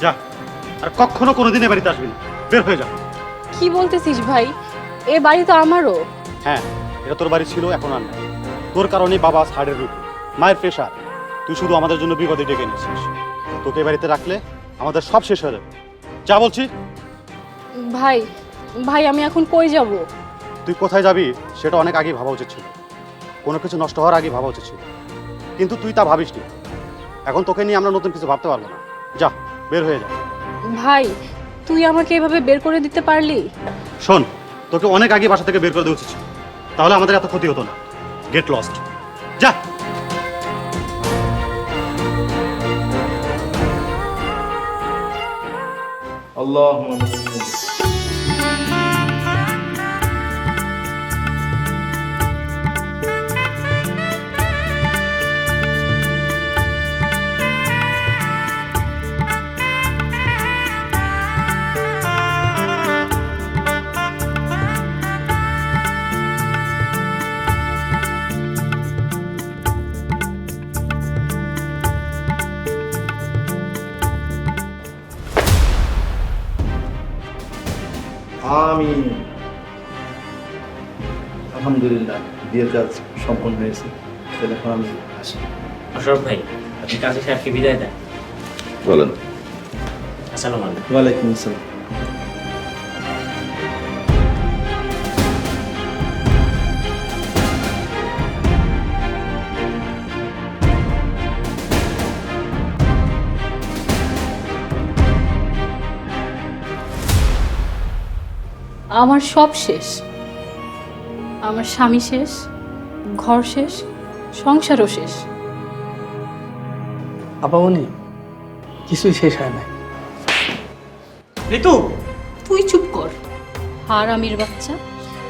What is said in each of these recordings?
যা। আর কখনো কোনোদিন এ বাড়িতে আসবি না। বের হয়ে যা। কি বলতেছিস ভাই? এ বাড়ি তো আমারও। হ্যাঁ এটা তোর বাড়ি ছিল এখন আর নাই। তোর কারণে বাবা হাড়ের রূপ মায়ের প্রেশার তুই শুধু আমাদের জন্য বিপদে ডেকে এনেছিস। তোকে এ বাড়িতে রাখলে আমাদের সব শেষ হয়ে যাবে। যা বলছি। ভাই ভাই আমি এখন কই যাব? তুই কোথায় যাবি সেটা অনেক আগেই ভাবা উচিত ছিল। কোনো কিছু নষ্ট হওয়ার আগে ভাবা উচিত ছিল। কিন্তু তুই তা ভাবিসনি। এখন তোকে নিয়ে আমরা নতুন কিছু ভাবতে পারব না। যা। বের হয়ে যা। ভাই তুই আমাকে এভাবে বের করে দিতে পারলি? শোন তোকে অনেক আগে বাসা থেকে বের করে দেওয়া উচিত তাহলে আমাদের এত ক্ষতি হতো না। গেট লস্ট যা! আল্লাহ আলহামদুলিল্লাহ বিয়ের কাজ সম্পন্ন হয়েছে তাহলে এখন আমি আসি। অশোক ভাই আপনি কাজী সাহেবকে বিদায় দেন। বলেন। আসসালামু আলাইকুম। ওয়ালাইকুম আসসালাম। আমার সব শেষ। আমার স্বামী শেষ ঘর শেষ সংসারও শেষ। আপামনি কিছুই শেষ হয় নাই। ঋতু! তুই চুপ কর। আর আমির বাচ্চা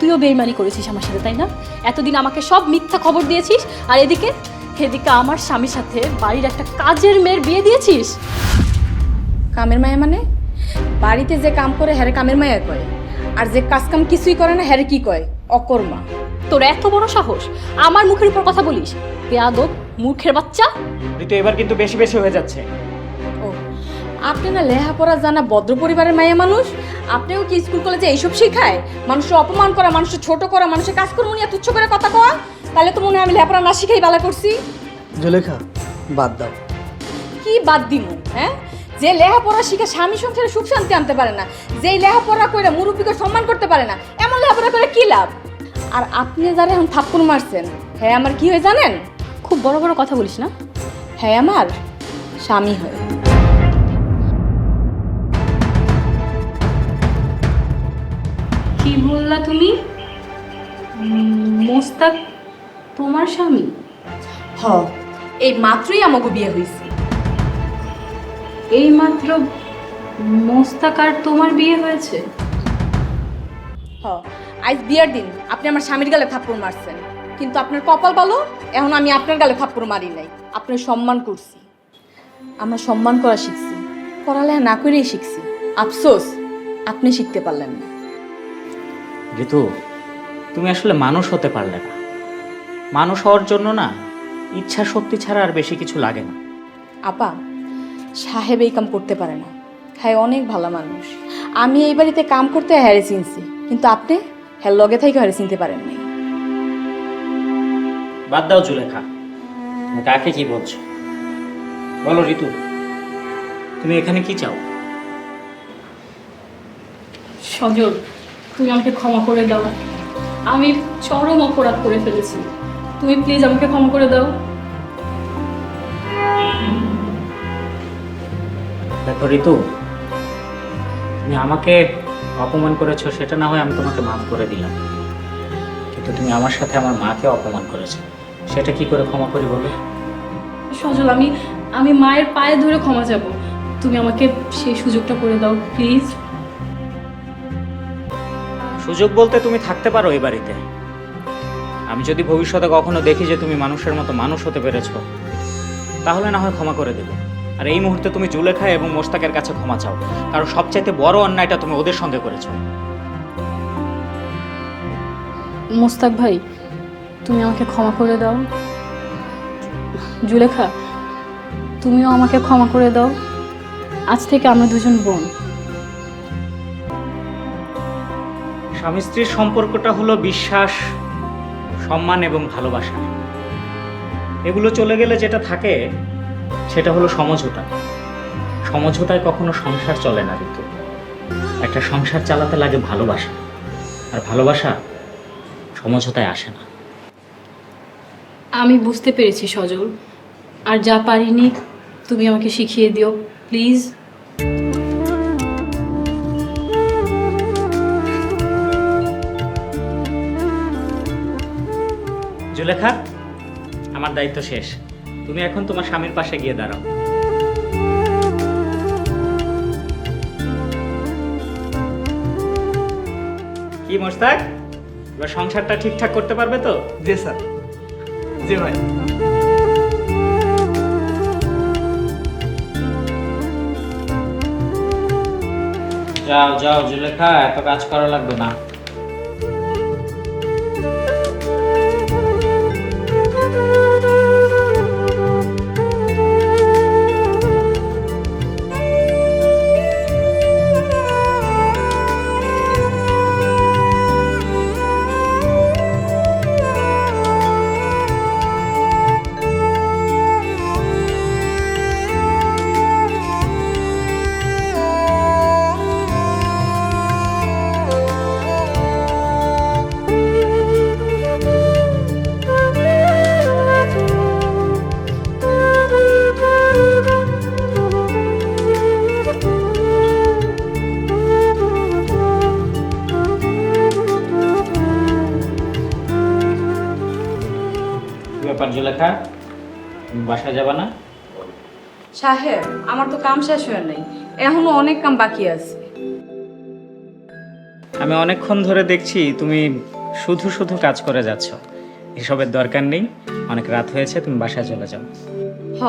তুইও বেইমানি করেছিস আমার সাথে তাই না? এতদিন আমাকে সব মিথ্যা খবর দিয়েছিস আর এদিকে এদিকে আমার স্বামীর সাথে বাড়ির একটা কাজের মেয়ের বিয়ে দিয়েছিস। কামের মায়া মানে? বাড়িতে যে কাম করে হ্যারে কামের মায়া কয়। আর যে কাজ কাম কিছুই করে না হ্যারে কি কয়? অকর্মা। তোর এত বড় সাহস? আমার মুখের উপর কথা বলিস? বেয়াদব মূর্খের বাচ্চা? ঋতু এবার কিন্তু বেশি বেশি হয়ে যাচ্ছে। ও আপনি না লেহাপড়া জানা ভদ্র পরিবারের মায়া মানুষ? আপনিও কি স্কুল কলেজে এইসব শেখায়? মানুষের অপমান করা মানুষের ছোট করা মানুষের কাজকর্ম নিয়ে তুচ্ছ করে কথা কওয়া? তাহলে তো মনে হয় আমি লেহাপড়া না শিখাই বালা করছি। জুলেখা বাদ দাও। কি বাদ দিব হ্যাঁ? যে লেহাপড়া শিখে স্বামী সংসারে সুখ শান্তি আনতে পারে না যেই লেহাপড়া করে মুরব্বীকে সম্মান করতে পারে না এমন লেহাপড়া করে কি লাভ? আর আপনি যারা এখন থাপ্পড় মারছেন হ্যাঁ আমার কি হয় জানেন? খুব বড় বড় কথা বলিস না। হ্যাঁ আমার স্বামী হয়। কি বললা তুমি? মোস্তাক তোমার স্বামী? হ এই মাত্রই আমাকে বিয়ে হয়েছে। এই মাত্র মোস্তাক আর তোমার বিয়ে হয়েছে? হ আজ বিয়ের দিন। আপনি আমার স্বামীর গালে থাপ্পড় মারছেন। কিন্তু আপনার কপাল ভালো এখন আমি আপনার গালে থাপ্পড় মারি নাই। আপনার সম্মান করছি। আমরা সম্মান করা শিখছি। পড়ালেখা না করেই শিখছি। আফসোস আপনি শিখতে পারলেন না। ঋতু তুমি আসলে মানুষ হতে পারলে না। মানুষ হওয়ার জন্য না ইচ্ছা শক্তি ছাড়া আর বেশি কিছু লাগে না। আপা সাহেব এই কাম করতে পারে না। হ্যাঁ অনেক ভালো মানুষ। আমি এই বাড়িতে কাম করতে হ্যারে চিনছি কিন্তু আপনি হ্যাঁ লগে থেকে হ্যারে চিনতে পারেন নাই। বাদ দাও জুলেখা তুমি কাকে কি বলছো? বলো ঋতু তুমি এখানে কি চাও? সজল তুমি আমাকে ক্ষমা করে দাও। আমি চরম অপরাধ করে ফেলেছি। তুমি প্লিজ আমাকে ক্ষমা করে দাও। দেখো ঋতু তুমি আমাকে অপমান করেছ সেটা না হয় আমি তোমাকে মাফ করে দিলাম। কিন্তু তুমি আমার সাথে আমার মাকে অপমান করেছ সেটা কি করে ক্ষমা করি বলো? সজল আমি আমি মায়ের পায়ে ধরে ক্ষমা যাব তুমি আমাকে সেই সুযোগটা করে দাও প্লিজ। সুযোগ বলতে তুমি থাকতে পারো এই বাড়িতে। আমি যদি ভবিষ্যতে কখনো দেখি যে তুমি মানুষের মতো মানুষ হতে পেরেছ তাহলে না হয় ক্ষমা করে দেবে। আর এই মুহূর্তে তুমি জুলেখা এবং মোস্তাকের কাছে ক্ষমা চাও। কারণ সবচাইতে বড় অন্যায়টা তুমি ওদের সঙ্গে করেছ। মোস্তাক ভাই তুমি আমাকে ক্ষমা করে দাও। জুলেখা তুমিও আমাকে ক্ষমা করে দাও। আজ থেকে আমরা দুজন বোন। স্বামী স্ত্রীর সম্পর্কটা হলো বিশ্বাস সম্মান এবং ভালোবাসা। এগুলো চলে গেলে যেটা থাকে সেটা হলো সমঝোতা। সমঝোতায় কখনো সংসার চলে না ঋতু একটা সংসার চালাতে লাগে ভালোবাসা। আর ভালোবাসা সমঝোতায় আসে না। আমি বুঝতে পেরেছি সজল। আর যা পারিনি তুমি আমাকে শিখিয়ে দিও প্লিজ। জুলেখা আমার দায়িত্ব শেষ। তুমি এখন তোমার স্বামীর পাশে গিয়ে দাঁড়াও। কি মোস্তাক এবার সংসারটা ঠিকঠাক করতে পারবে তো? জি স্যার। জি ভাই। যাও যাও জুলেখা এত কাজ করা লাগবে না। ব্যাপার জুলেখা তুমি বাসায় যাবা না? সাহেব আমার তো কাম শেষ হয়ে নাই। এখনও অনেক কাম বাকি আছে। আমি অনেকক্ষণ ধরে দেখছি তুমি শুধু শুধু কাজ করে যাচ্ছ। এসবের দরকার নেই। অনেক রাত হয়েছে তুমি বাসায় চলে যাও। হ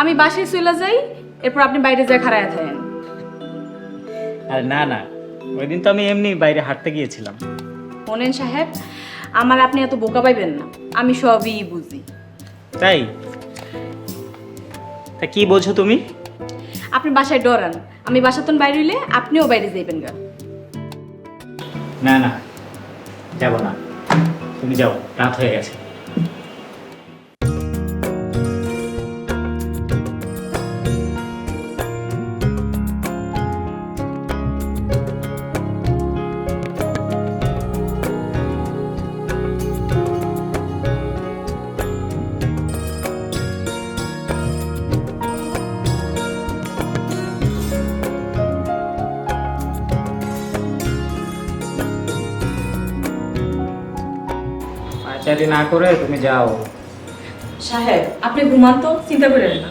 আমি বাসায় চলে যাই এরপর আপনি বাইরে যায় খাড়ায় থাকেন। আর না না। ওই দিন তো আমি এমনি বাইরে হাঁটতে গিয়েছিলাম। শোনেন সাহেব আমার আপনি এত বোকা পাইবেন না। আমি সবই বুঝি। তাই? তা কি বোঝো তুমি? আপনি বাসায় ডরান। আমি বাসাতন বাইরে হইলে আপনিও বাইরে যাইবেন গা। না না যাব না। তুমি যাও রাত হয়ে গেছে। পাঁচারি না করে তুমি যাও। সাহেব আপনি ঘুমান তো চিন্তা করেন না।